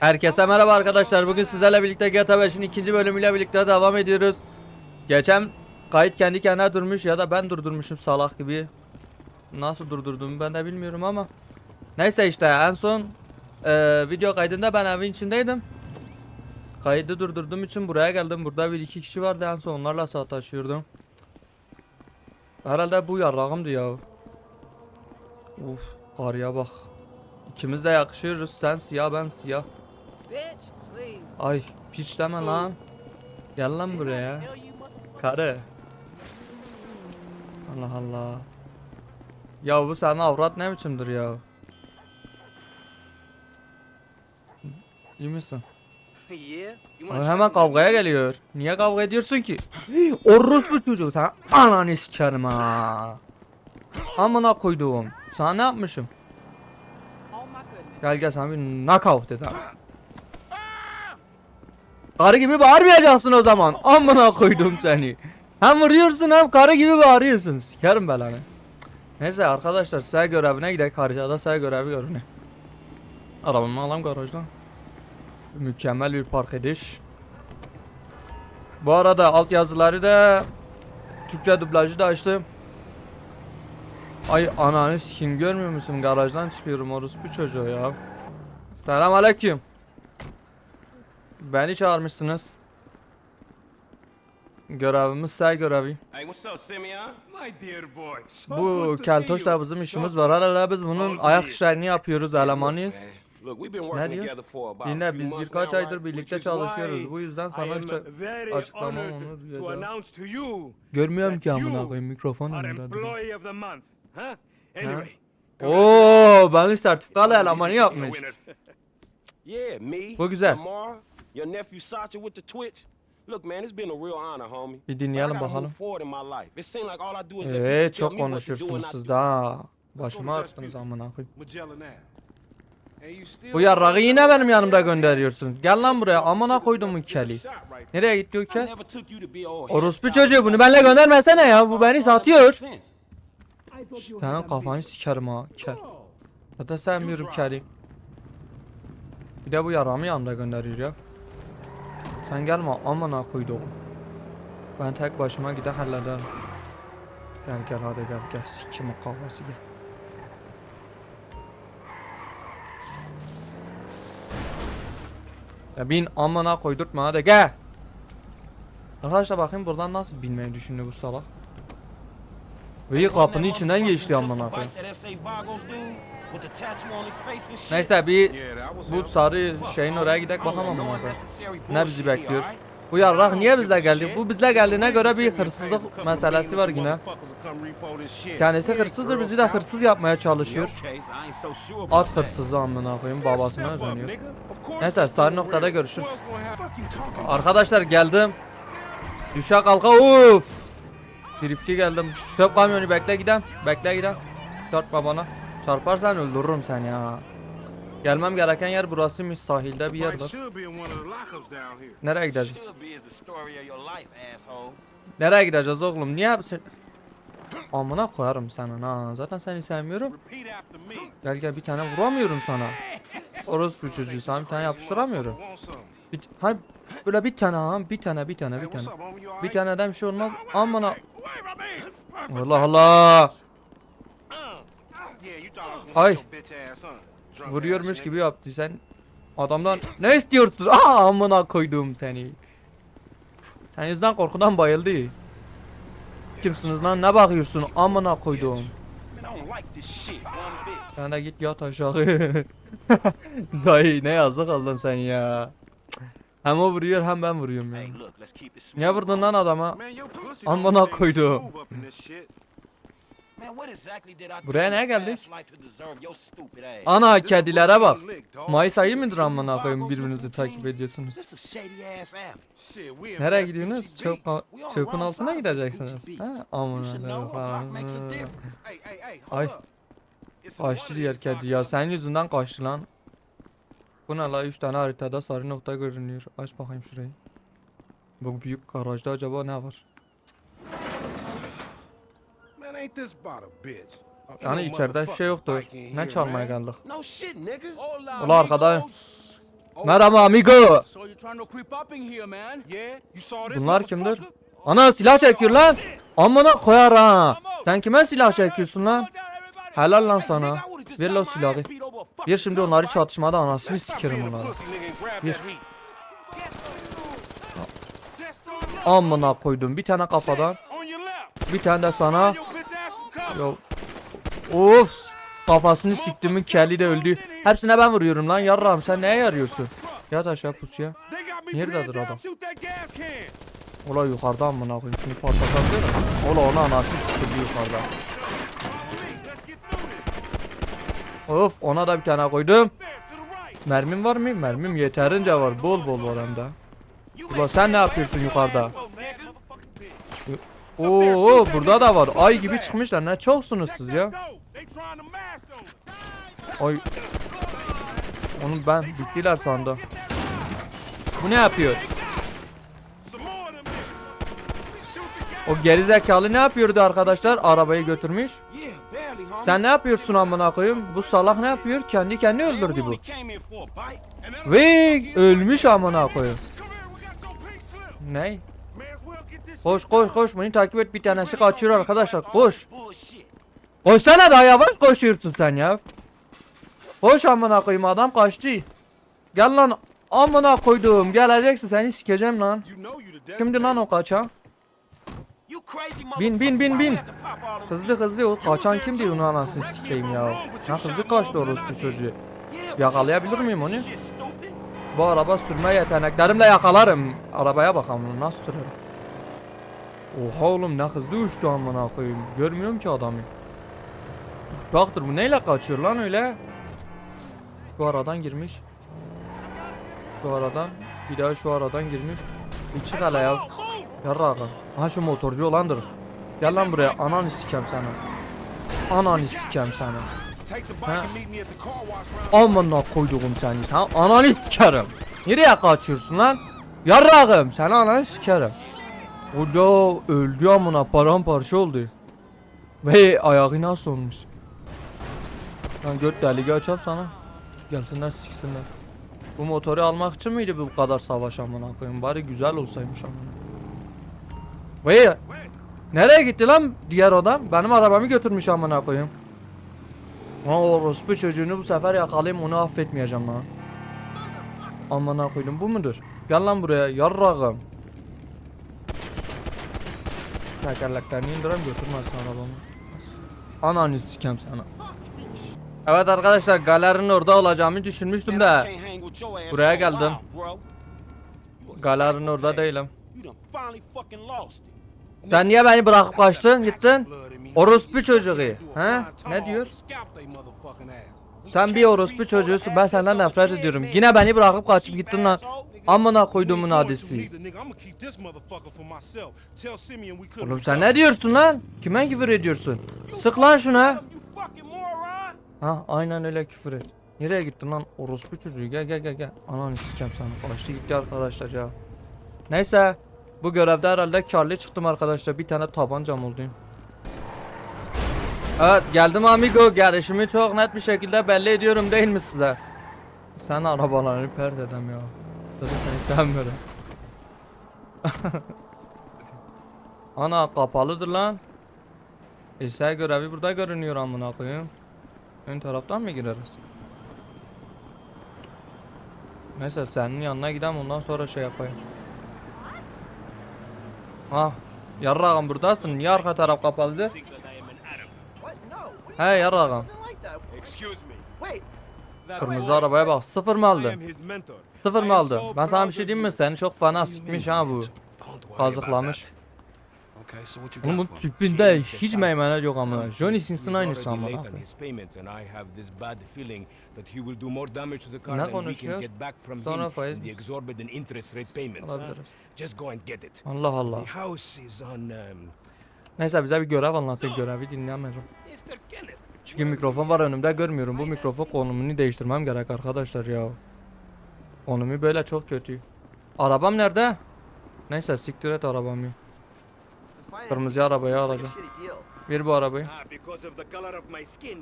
Herkese merhaba arkadaşlar. Bugün sizlerle birlikte GTA 5'in ikinci bölümüyle birlikte devam ediyoruz. Geçen kayıt kendi kendine durmuş ya da ben durdurmuşum salak gibi. Nasıl durdurduğumu ben de bilmiyorum ama. Neyse işte en son e, video kaydında ben evin içindeydim. Kaydı durdurduğum için buraya geldim. Burada bir iki kişi vardı en son onlarla sataşıyordum. Herhalde bu yarrağımdı ya. Uf karıya bak. İkimiz de yakışıyoruz. Sen siyah ben siyah. Ay piç deme lan. Gel lan buraya. Karı. Allah Allah. Ya bu senin avrat ne biçimdir ya? İyi misin? Ay, hemen kavgaya geliyor. Niye kavga ediyorsun ki? Orospu çocuğu sen ananı sikerim ha. Amına koyduğum. Sana ne yapmışım? Oh. Gel gel sana bir knockout dedi. Karı gibi bağırmayacaksın o zaman. Amına koydum seni. Hem vuruyorsun hem karı gibi bağırıyorsun. Sikerim belanı. Neyse arkadaşlar size görevine gidelim. Haritada size görevi görünüyor. Arabamı alalım garajdan. Mükemmel bir park ediş. Bu arada alt yazıları da Türkçe dublajı da açtım. Ay ananı sikim görmüyor musun? Garajdan çıkıyorum orospu çocuğu ya. Selam aleyküm. Beni çağırmışsınız. Görevimiz say görevi. Bu keltoşla bizim işimiz var. Hala biz bunun ayak işlerini yapıyoruz. Elemanıyız. Ne diyor? Dinle biz birkaç aydır birlikte çalışıyoruz. Bu yüzden sana honored onu duyacağım. Görmüyorum ki amına koyayım mikrofon önünde. duruyor. employee of the month. Huh? Anyway. Oo, beni sertifikalı elemanı yapmış. Bu güzel. Your nephew Sacha with the Twitch. Look, man, it's been a real honor, homie. Bir dinleyelim bakalım. forward in my life. It seems like all I do is let Eee çok konuşuyorsunuz siz do. de ha. Başımı açtınız amına koyayım. Bu yarrağı yine benim yanımda gönderiyorsun. Gel lan buraya amına koydum bu keli. Nereye gitti o kel? Orospu çocuğu bunu benimle göndermesene ya. Bu beni satıyor. Senin kafanı sikerim ha kel. Zaten sevmiyorum keli. Bir de bu yaramı yanımda gönderiyor ya. Sen gelme amına koydum. Ben tek başıma gider hallederim. Gel gel hadi gel gel sikim o kafası gel. Ya bin amına koydurtma hadi gel. Arkadaşlar bakayım buradan nasıl binmeyi düşündü bu salak. Ve kapının içinden geçti amına koyayım. Neyse bir bu sarı şeyin oraya gidek bakalım koyayım. Ne bizi bekliyor? Bu yarrak niye bizle geldi? Bu bizle geldiğine göre bir hırsızlık meselesi var yine. Kendisi hırsızdır bizi de hırsız yapmaya çalışıyor. At hırsızı amına koyayım babasına özeniyor. Neyse sarı noktada görüşürüz. Arkadaşlar geldim. Düşe kalka uf. Drifti geldim. Çöp kamyonu bekle gidem. Bekle gidem. Çarpma bana. Çarparsan öldürürüm seni ya. Gelmem gereken yer burasıymış sahilde bir yer var. Nereye gideceğiz? Nereye gideceğiz oğlum? Niye sen... Amına koyarım senin ha. Zaten seni sevmiyorum. Gel gel bir tane vuramıyorum sana. Orospu çocuğu sana bir tane yapıştıramıyorum. Bir, hani böyle bir tane ha bir tane bir tane bir tane. Bir right? taneden bir şey olmaz. Amına. Allah Allah. Ay. Drunk Vuruyormuş gibi yaptı sen. Adamdan ne istiyorsun? Aa amına koydum seni. Sen yüzden korkudan bayıldı. Kimsiniz lan ne bakıyorsun amına koydum. Sen de git yat aşağı. Dayı ne yazık oldum sen ya. Hem o vuruyor hem ben vuruyorum ya. Niye vurdun lan adama? Amına don't Buraya ne geldik? past life to deserve your stupid ass? Ana kedilere bak. Mayıs ayı mıdır amına koyayım birbirinizi takip ediyorsunuz. Nereye gidiyorsunuz? Çöp, çöpün altına gideceksiniz. Ha, amına Ay. Kaçtı diğer kedi ya. Senin yüzünden kaçtı lan. Bu ne la? 3 tane haritada sarı nokta görünüyor. Aç bakayım şurayı. Bu büyük garajda acaba ne var? Ain't this bitch? Yani no içeride bir şey in Ne çalmaya geldik? No shit, nigga. Ula arkada Merhaba amigo. Yeah, you saw this Bunlar kimdir? Ana silah çekiyor lan. Amına koyar ha. Sen kime silah çekiyorsun lan? Helal lan sana. Ver lan o silahı. Bir şimdi onları çatışmada anasını sikerim throw it Amına koydum. Bir tane kafadan. Bir tane de sana. Yo. Of. Kafasını siktimin kelli de öldü. Hepsine ben vuruyorum lan yarram sen neye yarıyorsun? Yat aşağı pusuya. Nerededir adam? Ola yukarıdan amına koyayım şimdi patlatabilir mi? Ola ona anası sikildi yukarıda. Of ona da bir tane koydum. Mermim var mı? Mermim yeterince var. Bol bol var hem de. Ula sen ne yapıyorsun yukarıda? Oo burada da var. Ay gibi çıkmışlar. Ne çoksunuz siz ya. Ay. Onu ben bittiler sandım. Bu ne yapıyor? O gerizekalı ne yapıyordu arkadaşlar? Arabayı götürmüş. Sen ne yapıyorsun amına koyayım? Bu salak ne yapıyor? Kendi kendini öldürdü bu. Ve ölmüş amına koyayım. Ne? Koş koş koş bunu takip et bir tanesi kaçıyor arkadaşlar koş. Bullshit. Koşsana daha yavaş koşuyorsun sen ya. Koş amına koyayım adam kaçtı. Gel lan amına koydum geleceksin seni sikeceğim lan. Kimdi lan o kaçan? Bin, bin, bin, bin. Hızlı hızlı o kaçan kimdi onu anasını sikeyim ya. Ne hızlı kaçtı orospu çocuğu. Yakalayabilir miyim onu? Bu araba sürme yeteneklerimle yakalarım. Arabaya bakalım nasıl sürerim. Oha oğlum ne hızlı uçtu amına koyayım. Görmüyorum ki adamı. Uçaktır bu neyle kaçıyor lan öyle? Şu aradan girmiş. Şu aradan. Bir daha şu aradan girmiş. Çık hele ya. Yarrağı. Aha şu motorcu olandır. Gel lan buraya ananı sikem sana. Ananı sikem sana. Ha. Amına koyduğum seni sen ananı sikerim. Nereye kaçıyorsun lan? Yarrağım seni ananı sikerim. Ula öldü amına paramparça oldu. Ve ayağı nasıl olmuş? Ben göt deligi açam sana. Gelsinler siksinler. Bu motoru almak için miydi bu kadar savaş amına koyayım? Bari güzel olsaymış amına. Ve nereye gitti lan diğer adam? Benim arabamı götürmüş amına koyayım. Ha orospu çocuğunu bu sefer yakalayayım onu affetmeyeceğim lan. Amına koydum bu mudur? Gel lan buraya yarrağım. Tekerleklerini indirem götürmezsin arabamı. Ananı sikem sana. Evet arkadaşlar galerinin orada olacağımı düşünmüştüm de. Buraya geldim. Galerinin orada değilim. Sen niye beni bırakıp kaçtın gittin? Orospu çocuğu. He? Ne diyor? Sen bir orospu çocuğusun ben senden nefret ediyorum. Yine beni bırakıp kaçıp gittin lan. Amına koyduğumun adisi. Oğlum sen ne diyorsun lan? Kime küfür ediyorsun? Sık lan şuna. Ha aynen öyle küfür et. Nereye gittin lan orospu çocuğu gel gel gel gel. Ananı sikeceğim sana. Kaçtı gitti arkadaşlar ya. Neyse. Bu görevde herhalde karlı çıktım arkadaşlar. Bir tane tabancam oldu. Evet geldim amigo. Gelişimi çok net bir şekilde belli ediyorum değil mi size? Sen arabalarını pert edem ya. Tabii seni sevmiyorum. Ana kapalıdır lan. İşte görevi burada görünüyor amına koyayım. Ön taraftan mı gireriz? Neyse senin yanına gidem ondan sonra şey yapayım. Ah, yarrağım buradasın. Niye arka taraf kapalıdır? He yarrağım. Kırmızı arabaya bak. Sıfır mı aldın? Sıfır mı aldın? Ben sana bir şey diyeyim mi? Seni çok fena sıkmış ha bu. Kazıklamış. Onun bu tipinde hiç meymenet yok ama. Johnny Sins'in aynısı ama. Ne konuşuyor? Sonra faiz? Alabiliriz. Allah Allah. Neyse bize bir görev anlattık. Görevi. Kenneth. Çünkü mikrofon var önümde görmüyorum. Bu mikrofon konumunu değiştirmem gerek arkadaşlar ya. Konumu böyle çok kötü. Arabam nerede? Neyse siktir et arabamı. Kırmızı arabayı alacağım. Ver bu arabayı. Ah.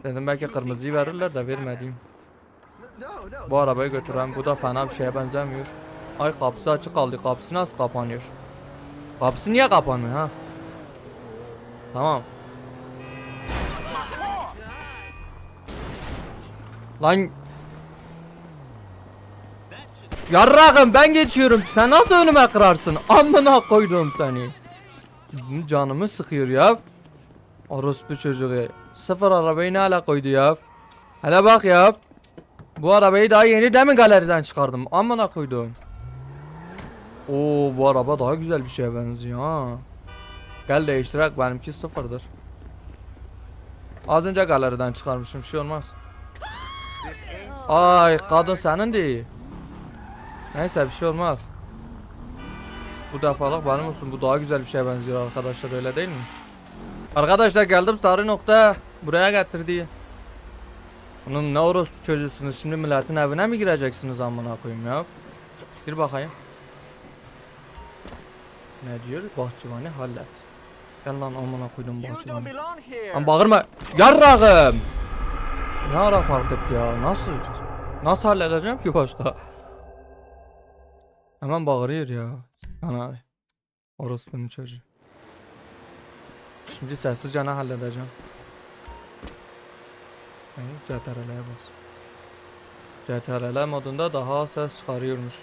Dedim belki kırmızıyı verirler de vermediğim. Bu arabayı götüren bu da fena bir şeye benzemiyor. Ay kapısı açık kaldı. Kapısı nasıl kapanıyor? Kapısı niye kapanmıyor ha? Tamam. Lan Yarrağım ben geçiyorum. Sen nasıl önüme kırarsın? Amına koydum seni. Canımı sıkıyor ya. Orospu çocuğu. Sıfır arabayı ne ala koydu ya? Hele bak ya. Bu arabayı daha yeni demin galeriden çıkardım. Amına koydum. Oo bu araba daha güzel bir şeye benziyor ha. Gel değiştirek benimki sıfırdır. Az önce galeriden çıkarmışım bir şey olmaz. Ay kadın senin değil. Neyse bir şey olmaz. Bu defalık benim olsun. Bu daha güzel bir şeye benziyor arkadaşlar öyle değil mi? Arkadaşlar geldim sarı nokta. Buraya getirdi. Bunun ne orospu çocuğusunuz şimdi milletin evine mi gireceksiniz amına koyayım ya? Gir bakayım. Ne diyor? Bahçıvanı hallet. Gel lan amına koydum bahçıvanı. Lan bağırma. Yarrağım. Ne ara fark etti ya? Nasıl? Nasıl halledeceğim ki başka? Hemen bağırıyor ya. Ana. Orospunun çocuğu. Şimdi sessizce ne halledeceğim? Evet, CTRL'ye bas. CTRL modunda daha ses çıkarıyormuş.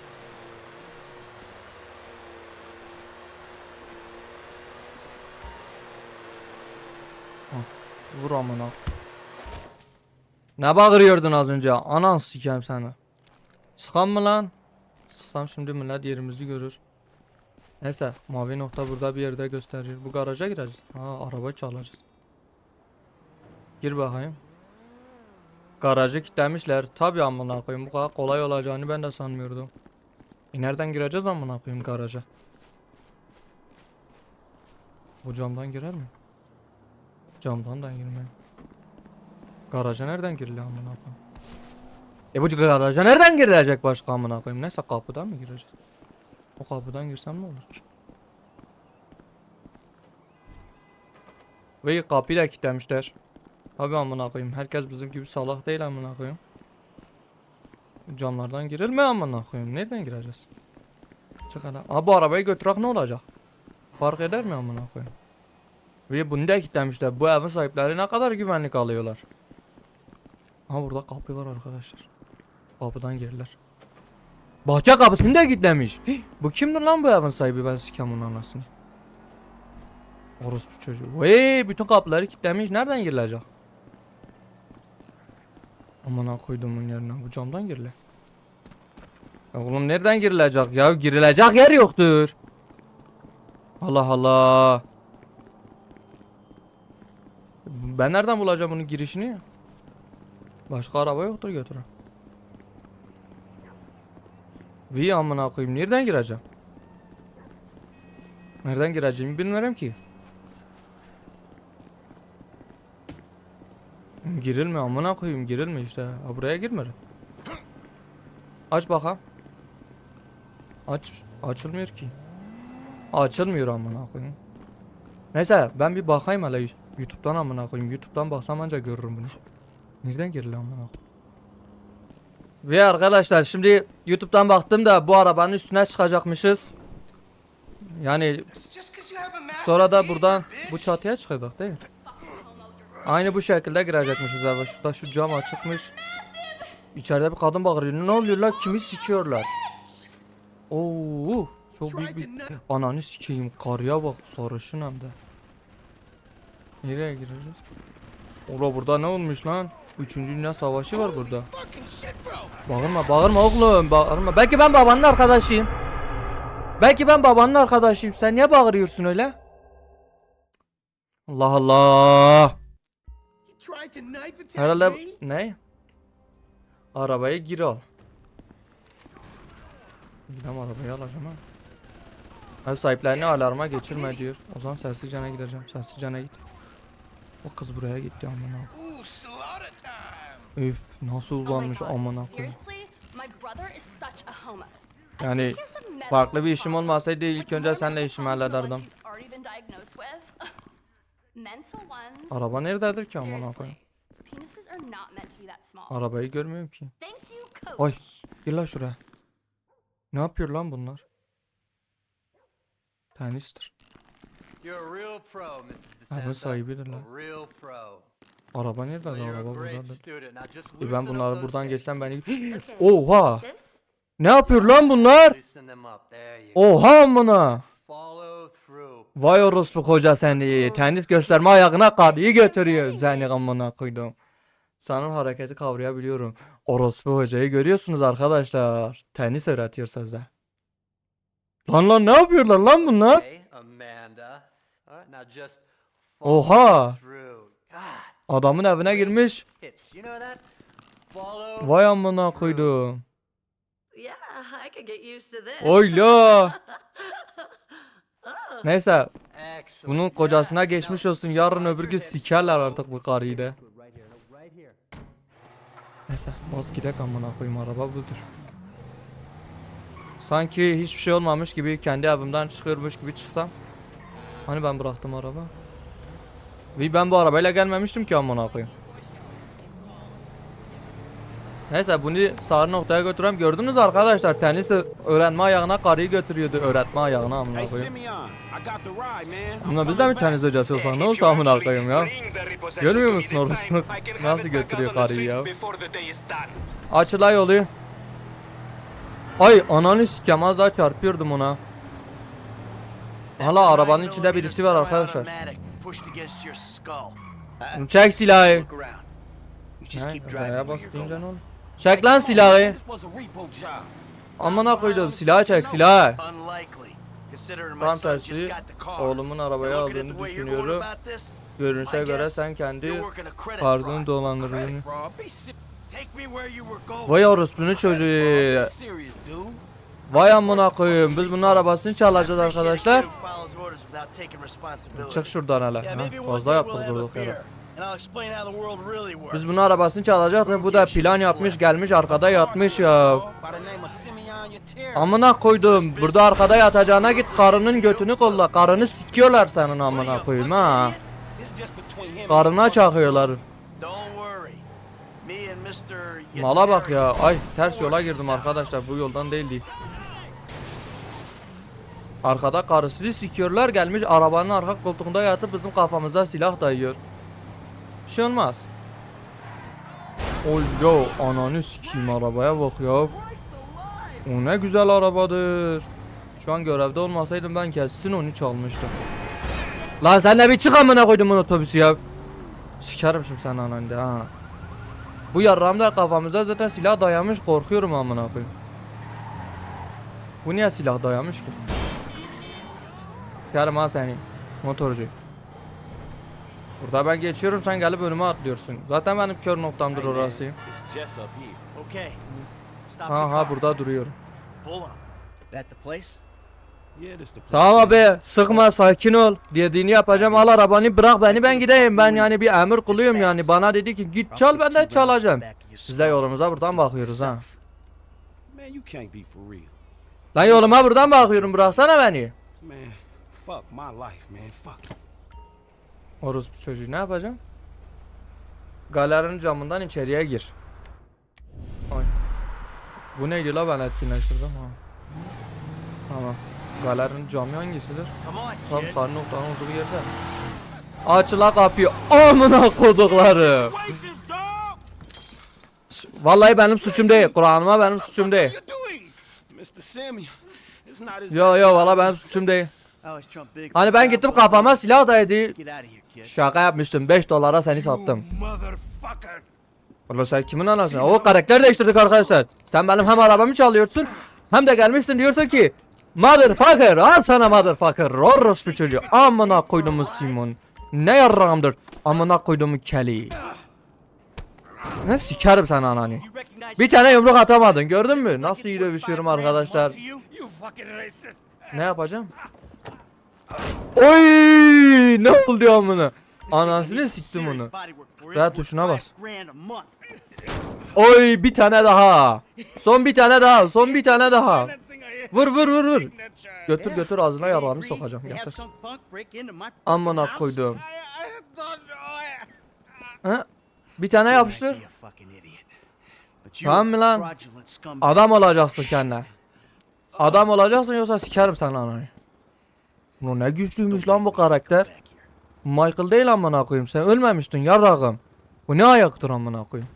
Hah, Vur amına. Ne bağırıyordun az önce? Anan sikeyim seni. Sıkan mı lan? Sıksam şimdi millet yerimizi görür. Neyse mavi nokta burada bir yerde gösterir. Bu garaja gireceğiz. Ha araba çalacağız. Gir bakayım. Garajı kilitlemişler. Tabi amına koyayım. Bu kadar kolay olacağını ben de sanmıyordum. E nereden gireceğiz amına koyayım garaja? Bu camdan girer mi? Camdan da girmem. Garaja nereden giriliyor amına koyayım? E bu garaja nereden girilecek başka amına koyayım? Neyse kapıdan mı gireceğiz? O kapıdan girsem ne olur ki? Ve kapıyı da kilitlemişler. Abi amına koyayım. Herkes bizim gibi salak değil amına koyayım. Camlardan girilme amına koyayım. Nereden gireceğiz? Çık hele. Abi bu arabayı götürek ne olacak? Fark eder mi amına koyayım? Ve bunu da kilitlemişler. Bu evin sahipleri ne kadar güvenlik alıyorlar. Aha burada kapı var arkadaşlar. Kapıdan girdiler. Bahçe kapısını da kilitlemiş. Bu kimdir lan bu evin sahibi ben sikeyim onun anasını. Orospu çocuğu. Vey bütün kapıları kilitlemiş. Nereden girilecek? Aman koyduğumun yerine. Bu camdan girile. Ya oğlum nereden girilecek ya? Girilecek yer yoktur. Allah Allah. Ben nereden bulacağım bunun girişini? Başka araba yoktur götüren. Vi amına koyayım nereden gireceğim? Nereden gireceğimi bilmiyorum ki. Girilme amına koyayım girilme işte. Buraya girmedim. Aç bakalım. Aç. Açılmıyor ki. Açılmıyor amına koyayım. Neyse ben bir bakayım hele YouTube'dan amına koyayım. YouTube'dan baksam ancak görürüm bunu. Nereden giriliyor amına koyayım? Ve arkadaşlar şimdi YouTube'dan baktım da bu arabanın üstüne çıkacakmışız. Yani sonra da buradan bu çatıya çıkacak değil mi? Aynı bu şekilde girecekmişiz abi. Şurada şu cam açıkmış. İçeride bir kadın bağırıyor. Ne oluyor lan? Kimi sikiyorlar? Oo, çok büyük bir ananı sikeyim. Karıya bak sarışın hem de. Nereye gireceğiz? Ola burada ne olmuş lan? Üçüncü Dünya Savaşı var burada. Bağırma bağırma oğlum bağırma. Belki ben babanın arkadaşıyım. Belki ben babanın arkadaşıyım. Sen niye bağırıyorsun öyle? Allah Allah. Herhalde ne? Arabayı gir al. Gidem arabayı alacağım ha. Ev sahiplerini alarma geçirme diyor. O zaman sessizce gideceğim. Sessizce git. O kız buraya gitti amına. Üf nasıl Oh uzanmış God, amına koyayım. Seriously, my brother is such a homo. I Yani farklı bir işim olmasaydı ilk önce senle işimi hallederdim. Araba nerededir ki that small. Arabayı görmüyorum ki. Oy. Gel lan şuraya. Ne yapıyor lan bunlar? Tenistir. Araba sahibidir lan. Araba nerede lan? Araba just E ben bunları buradan geçsem. Okay. Oha! Ne yapıyor lan bunlar? Oha amına! Vay orospu koca seni. Tenis gösterme ayağına karıyı götürüyor. Seni amına koydum. Sanırım hareketi kavrayabiliyorum. Orospu hocayı görüyorsunuz arkadaşlar. Tenis öğretiyor sözde. Lan lan ne yapıyorlar lan bunlar? Oha! Adamın evine girmiş. Vay amına koydum. Oyla. Neyse Excellent. bunun kocasına geçmiş olsun. Yarın öbür gün sikerler artık bu karıyı da. Neyse bas gidek amına koyayım araba budur. Sanki hiçbir şey olmamış gibi kendi evimden çıkıyormuş gibi çıksam. Hani ben bıraktım araba. Ve ben bu arabayla gelmemiştim ki amına koyayım. Neyse bunu sarı noktaya götürüyorum. Gördünüz arkadaşlar tenis öğrenme ayağına karıyı götürüyordu. Öğretme ayağına amına koyayım. Ama biz de mi tenis hocası olsak ne olsa amına koyayım ya. Görmüyor musun orasını? Nasıl götürüyor karıyı ya? Açılay oluyor. Ay ananı sikem az daha çarpıyordum ona. Hala arabanın içinde birisi var arkadaşlar. Çek silahı. Ne? Zaya bas deyince ne olur? Çek lan silahı. Amına koydum silahı çek silahı. Tam tersi oğlumun at aldığını düşünüyorum. Görünüşe göre sen kendi working a credit pardon fraud. dolandırdığını. Credit fraud. Be se- Take me where you were going. Vay orospunun çocuğu. Vay amına koyayım. Biz bunun arabasını çalacağız arkadaşlar. Çık şuradan hele. Ha, fazla yaptık durduk yere. Biz bunun arabasını çalacaktık. Bu da plan yapmış gelmiş arkada yatmış ya. Amına koydum. Burada arkada yatacağına git karının götünü kolla. Karını sikiyorlar senin amına koyayım ha. Karına çakıyorlar. Mala bak ya. Ay ters yola girdim arkadaşlar. Bu yoldan değildi. Arkada karısını sikiyorlar gelmiş arabanın arka koltuğunda yatıp bizim kafamıza silah dayıyor. Bir şey olmaz. Oy yo ananı sikeyim arabaya bak ya. O ne güzel arabadır. Şu an görevde olmasaydım ben kesin onu çalmıştım. Lan sen de bir çık amına koydum otobüsü ya. Sikerim şimdi sen ananı ha. Bu yarramda kafamıza zaten silah dayamış korkuyorum amına koyayım. Bu niye silah dayamış ki? Yarım ha seni motorcu. Burada ben geçiyorum sen gelip önüme atlıyorsun. Zaten benim kör noktamdır orası. Ha ha burada duruyorum. Tamam abi sıkma sakin ol. Dediğini yapacağım al arabanı bırak beni ben gideyim. Ben yani bir emir kuluyum yani. Bana dedi ki git çal ben de çalacağım. Biz de yolumuza buradan bakıyoruz ha. Lan yoluma buradan bakıyorum bıraksana beni. Fuck my life, man. Fuck. Orospu çocuğu ne yapacağım? Galerinin camından içeriye gir. Ay. Bu neydi la ben etkinleştirdim ha. Tamam. Galerinin camı hangisidir? Come on, Tam sarı noktanın olduğu yerde. Aç la kapıyı. Amına kodukları. Vallahi benim suçum değil. Kur'an'ıma benim suçum değil. Yo yo valla benim suçum değil. Big. Hani ben gittim kafama silah dayadı. Şaka yapmıştım. 5 dolara seni sattım. Valla sen kimin anasını? O karakter değiştirdik arkadaşlar. Sen benim hem arabamı çalıyorsun hem de gelmişsin diyorsun ki Motherfucker al sana motherfucker Orospu çocuğu Amına koyduğumuz Simon Ne yarrağımdır Amına koyduğumu keli Ne sikerim sen ananı Bir tane yumruk atamadın gördün mü? Nasıl iyi dövüşüyorum arkadaşlar. Ne yapacağım? Oy ne oldu amına Anasını siktim onu Ver tuşuna bas. Oy bir tane daha. Son bir tane daha. Son bir tane daha. Vur vur vur vur. Götür götür ağzına yalanı sokacağım. Getir. Amına koydum. Ha? Bir tane yapıştır. Tamam mı lan? Adam olacaksın kendine. Adam olacaksın yoksa sikerim sen anayı. Bu ne güçlüymüş lan bu karakter. Michael değil amına koyayım. Sen ölmemiştin yarrağım. Bu ne ayaktır amına koyayım.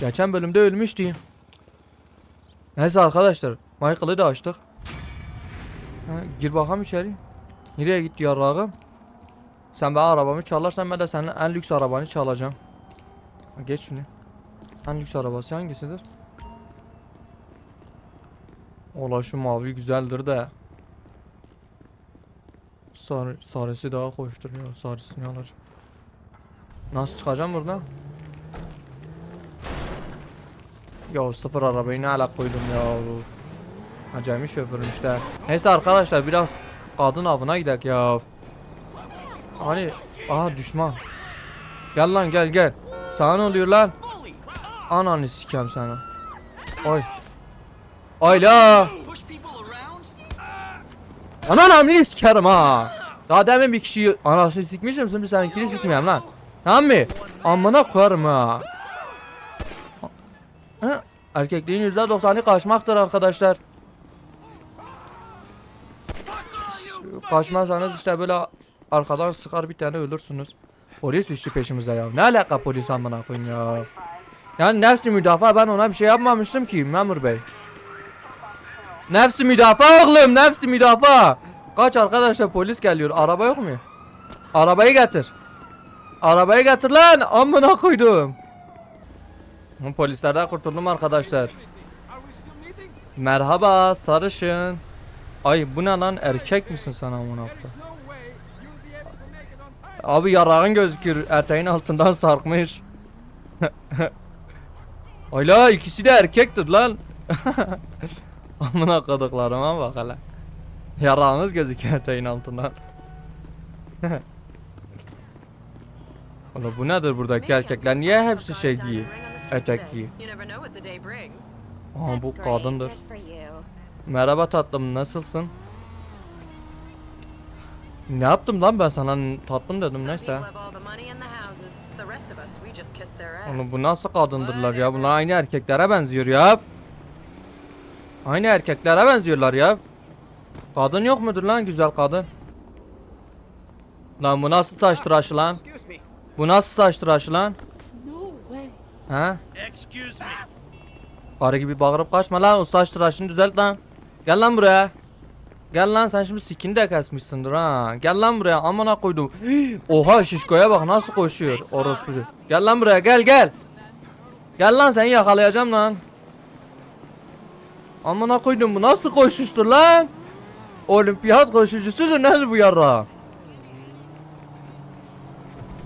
Geçen bölümde ölmüştü. Neyse arkadaşlar. Michael'ı da açtık. Ha, gir bakalım içeri. Nereye gitti yarrağım? Sen ben arabamı çalarsan ben de senin en lüks arabanı çalacağım. Ha, Geç şunu. En lüks arabası hangisidir? Ola şu mavi güzeldir de. Sarı, sarısı daha hoştur ya. Sarısını alacağım. Nasıl çıkacağım buradan? Ya sıfır arabayı ne alak koydum ya. Acayip şoförüm işte. Neyse arkadaşlar biraz kadın avına gidelim ya. Hani aha düşman. Gel lan gel gel. Sana ne oluyor lan? Ananı sikeyim sana. Oy. Ayla. Ananı sikerim ha. Daha demin bir kişiyi anasını sikmişim şimdi seninkini sikmeyeyim lan. Tamam mı? Amına koyarım ha. Hı? Erkekliğin %90'ı kaçmaktır arkadaşlar. Kaçmazsanız işte böyle arkadan sıkar bir tane ölürsünüz. Polis düştü peşimize ya. Ne alaka polis amına koyayım ya. Yani nefsi müdafaa ben ona bir şey yapmamıştım ki memur bey. Nefsi müdafaa oğlum nefsi müdafaa. Kaç arkadaşlar polis geliyor. Araba yok mu? Arabayı getir. Arabayı getir lan. Amına koydum. Polislerden kurtuldum arkadaşlar. Merhaba sarışın. Ay bu ne lan erkek misin sen amına? Abi yarağın gözükür. Eteğin altından sarkmış. Ayla ikisi de erkektir lan. Amına koyduklarıma bak hele. Yarağınız gözüküyor eteğin altından. Oğlum bu nedir buradaki erkekler? Niye hepsi şey giyiyor? Etek giyiyor. Aha bu kadındır. Merhaba tatlım nasılsın? Ne yaptım lan ben sana tatlım dedim neyse. Oğlum bu nasıl kadındırlar ya? Bunlar aynı erkeklere benziyor ya. Aynı erkeklere benziyorlar ya. Kadın yok mudur lan güzel kadın? Lan bu nasıl saç tıraşı lan? Bu nasıl saç tıraşı lan? He? Excuse me. Karı gibi bağırıp kaçma lan o saç tıraşını düzelt lan. Gel lan buraya. Gel lan sen şimdi sikini de kesmişsindir ha. Gel lan buraya amına koydum. Oha şişkoya bak nasıl koşuyor orospucu. Gel lan buraya gel gel. Gel lan seni yakalayacağım lan. Amına koydum bu nasıl koşuştur lan? Olimpiyat koşucusudur nedir bu yarra?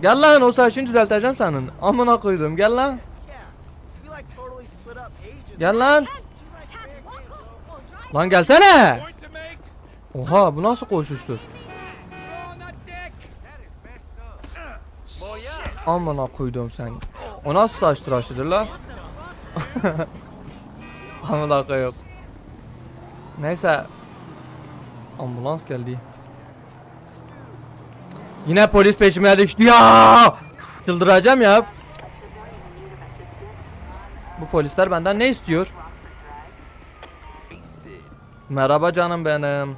Gel lan o saçını düzelteceğim senin. Amına koydum gel lan. Gel lan. Lan gelsene. Oha bu nasıl koşuştur? Amına koydum seni. O nasıl saç tıraşıdır lan? Amına koyup. Neyse. Ambulans geldi. Yine polis peşime düştü ya. Çıldıracağım ya. Bu polisler benden ne istiyor? Merhaba canım benim.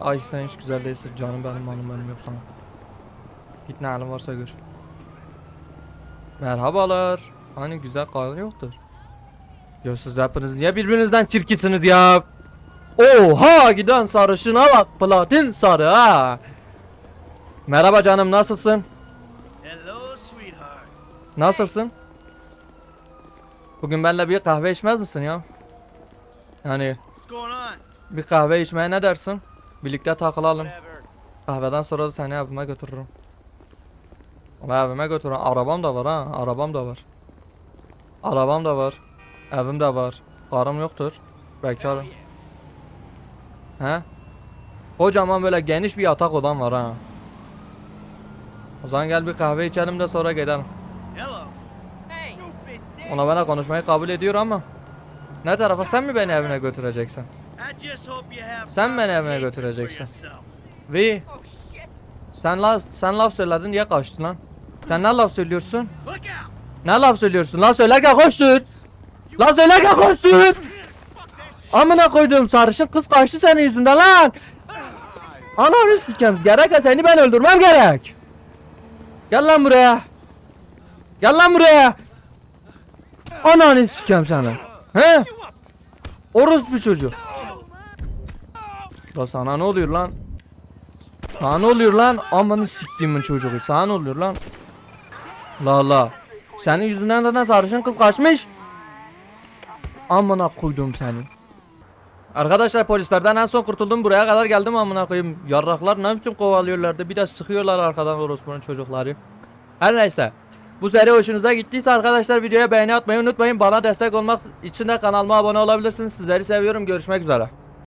Ay sen hiç güzel değilsin canım benim hanım benim yok sana. Git ne halin varsa gör. Merhabalar. Hani güzel kadın yoktur. Ya siz hepiniz niye birbirinizden çirkinsiniz ya? Oha giden sarışına bak platin sarı ha. Merhaba canım nasılsın? Nasılsın? Bugün benimle bir kahve içmez misin ya? Yani bir kahve içmeye ne dersin? Birlikte takılalım. Kahveden sonra da seni evime götürürüm. Ama evime götürürüm. Arabam da var ha. Arabam da var. Arabam da var. Evim de var. Karım yoktur. Bekarım. He? Kocaman böyle geniş bir yatak odam var ha. O zaman gel bir kahve içelim de sonra. Hello. Ona bana konuşmayı kabul ediyor ama. Ne tarafa sen mi beni evine götüreceksin? Sen beni evine götüreceksin. yourself. Ve sen laf sen laf söyledin diye kaçtın lan. Sen ne laf söylüyorsun? Ne laf söylüyorsun lan söylerken koştur. Söyle ki koşsun. Amına koyduğum sarışın kız kaçtı senin yüzünden lan. Ananı sikem. Gerek seni ben öldürmem gerek. Gel lan buraya. Gel lan buraya. Ananı sikem sana. He? Orospu çocuk. La sana ne oluyor lan? Sana ne oluyor lan? Amanı siktiğimin çocuğu. Sana ne oluyor lan? La la. Senin yüzünden zaten sarışın kız kaçmış. Amına koydum seni. Arkadaşlar polislerden en son kurtuldum buraya kadar geldim amına koyayım. Yarraklar ne biçim kovalıyorlardı bir de sıkıyorlar arkadan orospunun çocukları. Her neyse. Bu seri hoşunuza gittiyse arkadaşlar videoya beğeni atmayı unutmayın. Bana destek olmak için de kanalıma abone olabilirsiniz. Sizleri seviyorum. Görüşmek üzere.